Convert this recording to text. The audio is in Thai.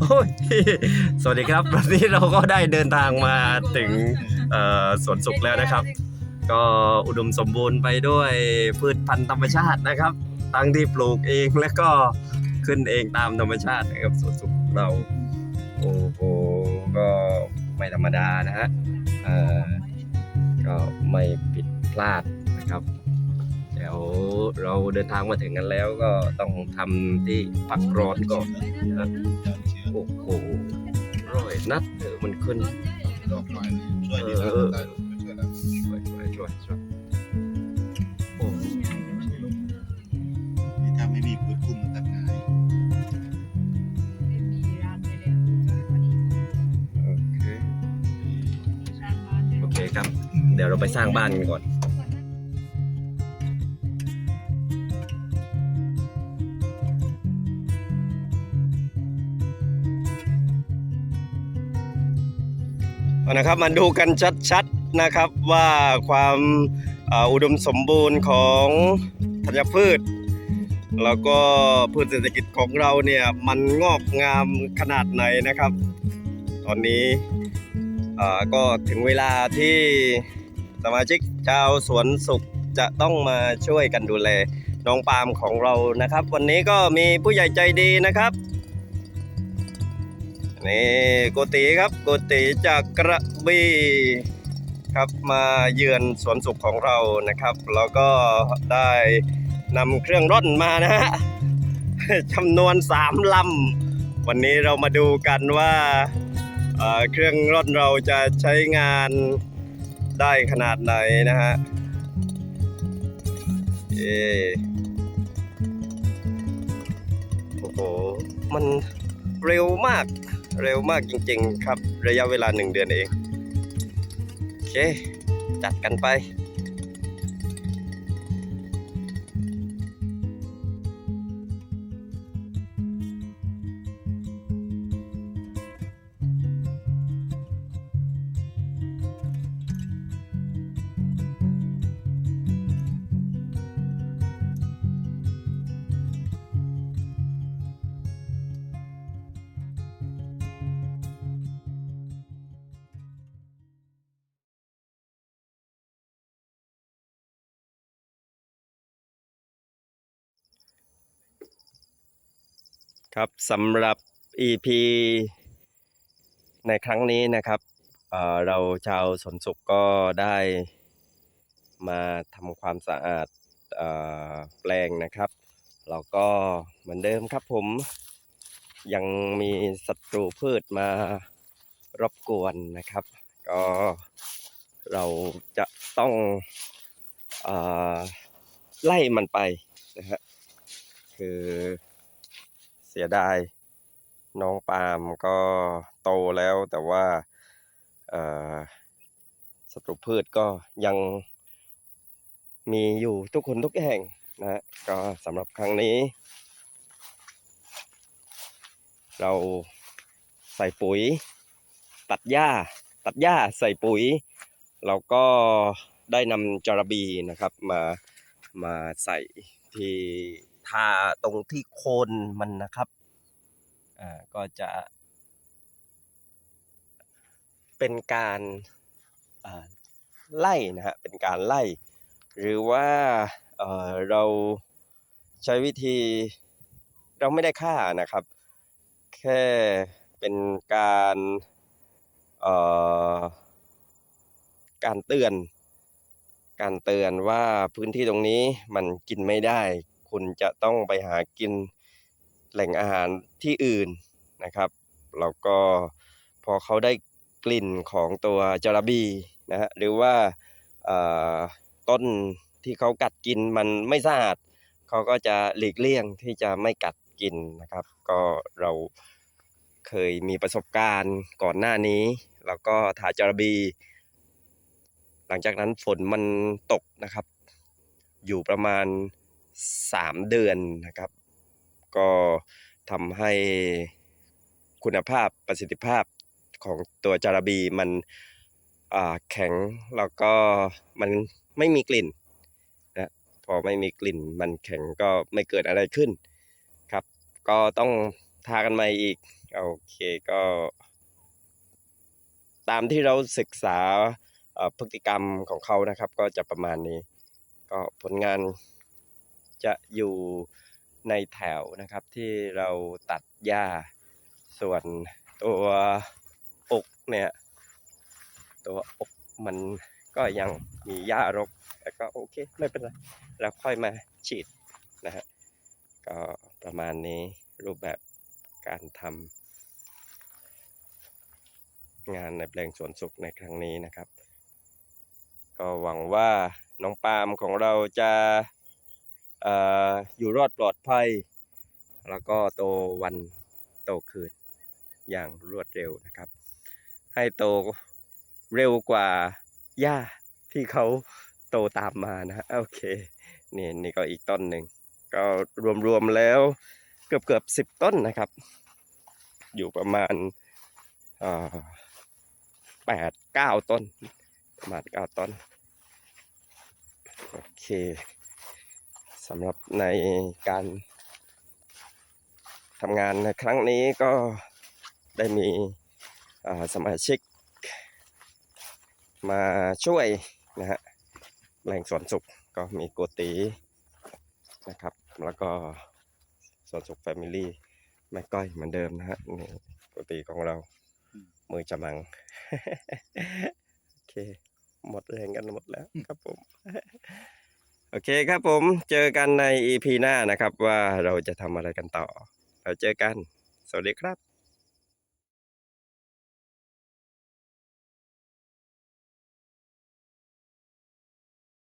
โอ้ยสวัสดีครับวันนี้เราก็ได้เดินทางมาถึงเอ่อสวนสุขแล้วนะครับ ก็อุดมสมบูรณ์ไปด้วยพืชพันธุ์ธรรมชาตินะครับทั้งที่ปลูกเองและก็ขึ้นเองตามธรรมชาตินะครับสวนสุขเรา โอ้โหก็ไม่ธรรมดานะฮะเอ่อก็ไม่ผิดพลาดนะครับ ดี๋ยวเราเดินทางมาถึงกันแล้วก็ต้องทำที่พักร้อนก่อนนะโอ้โหร้อยนัดเออมันขึ้นดอกไม้ช่วยดีนะช่วยนะช่วยช่วยช่วยช่วยโอ้นี่ถ้าไม่มีพื้นคุ้มตัดง่ายโอเคโอเคครับ เดี๋ยวเราไปสร้างบ้านกันก่อน นะครับมาดูกันชัดๆนะครับว่าความอุดมสมบูรณ์ของธัญพืช แล้วก็พืชเศรษฐกิจของเราเนี่ยมันงอกงามขนาดไหนนะครับ ตอนนี้ก็ถึงเวลาที่สมาชิกชาวสวนสุขจะต้องมาช่วยกันดูแลน้องปาล์มของเรานะครับ วันนี้ก็มีผู้ใหญ่ใจดีนะครับ นี่โกติครับโกติจากกระบี่ครับมาเยือนสวนสุขของเรานะครับ แล้วก็ได้นำเครื่องร่อนมานะฮะจำนวนสามลำวันนี้เรามาดูกันว่าเอ่อเครื่องร่อนเราจะใช้งานได้ขนาดไหนนะฮะเอโอ้โห มันเร็วมาก เร็วมากจริงๆครับ ระยะเวลาหนึ่งเดือนเอง โอเค จัดกันไป ครับสำหรับ EP ในครั้งนี้นะครับเเราชาวสนสุขก็ได้มาทำความสะอาดอแปลงนะครับเราก็เหมือนเดิมครับผมยังมีศัตรูพืชมารบกวนนะครับ ก็เราจะต้องอไล่มันไปนะฮะคือ สียดายน้องปาล์มก็โตแล้วแต่ว่าศัตรูพืชก็ยังมีอยู่ทุกคนทุกแห่งนะฮะก็สำหรับครั้งนี้ เราใส่ปุ๋ย ตัดหญ้า ตัดหญ้าใส่ปุ๋ย เราก็ได้นำจระบีนะครับมามาใส่ที่ ทาตรงที่โคนมันนะครับอ่าก็จะ เป็นการไล่นะฮะเป็นการไล่ หรือว่าเเราใช้วิธีเราไม่ได้ฆ่านะครับ แค่เป็นการการเตือน การเตือนว่าพื้นที่ตรงนี้มันกินไม่ได้ คุณจะต้องไปหากินแหล่งอาหารที่อื่นนะครับแล้วก็พอเขาได้กลิ่นของตัวจระบีนะฮะหรือว่าต้นที่เขากัดกินมันไม่สะอาดเขาก็จะหลีกเลี่ยงที่จะไม่กัดกินนะครับ ก็เราเคยมีประสบการณ์ก่อนหน้านี้ แล้วก็ทาจระบี หลังจากนั้นฝนมันตกนะครับ อยู่ประมาณ 3 เดือนนะครับ ก็ทำให้คุณภาพประสิทธิภาพของตัวจารบีมันแข็งแล้วก็มันไม่มีกลิ่นนะพอไม่มีกลิ่นมันแข็งก็ไม่เกิดอะไรขึ้นครับ ก็ต้องทากันใหม่อีกโอเคก็ ตามที่เราศึกษาพฤติกรรมของเขานะครับ ก็จะประมาณนี้ ก็ผลงาน จะอยู่ในแถวนะครับที่เราตัดหญ้า ส่วนตัวอกเนี่ยตัวอกมันก็ยังมีหญ้ารกแต่ก็โอเคไม่เป็นไรเราค่อยมาฉีดนะฮะก็ประมาณนี้รูปแบบการทำงานในแปลงสวนสุขในครั้งนี้นะครับ ก็หวังว่าน้องปาล์มของเราจะ อยู่รอดปลอดภัย แล้วก็โตวันโตคืนอย่างรวดเร็วนะครับ ให้โตเร็วกว่าหญ้าที่เขาโตตามมานะโอเคนี่นี่ก็อีกต้นหนึ่งก็รวมๆแล้วเกือบเกือบสิบต้นนะครับ อยู่ประมาณแปดเก้าต้น ประมาณเก้าต้น โอเค สำหรับในการทำงานในครั้งนี้ก็ได้มีอ่าสมาชิก มาช่วยนะฮะแหล่งสวนสุขก็มีโกตีนะครับ แล้วก็สวนสุขแฟมิลี่แม่ก้อยเหมือนเดิมนะฮะนี่โกตีของเรา มือจมัง โอเค หมดแรงกันหมดแล้วครับผม โอเคครับผมเจอกันใน EP หน้านะครับว่าเราจะทำอะไรกันต่อ เราเจอกัน สวัสดีครับ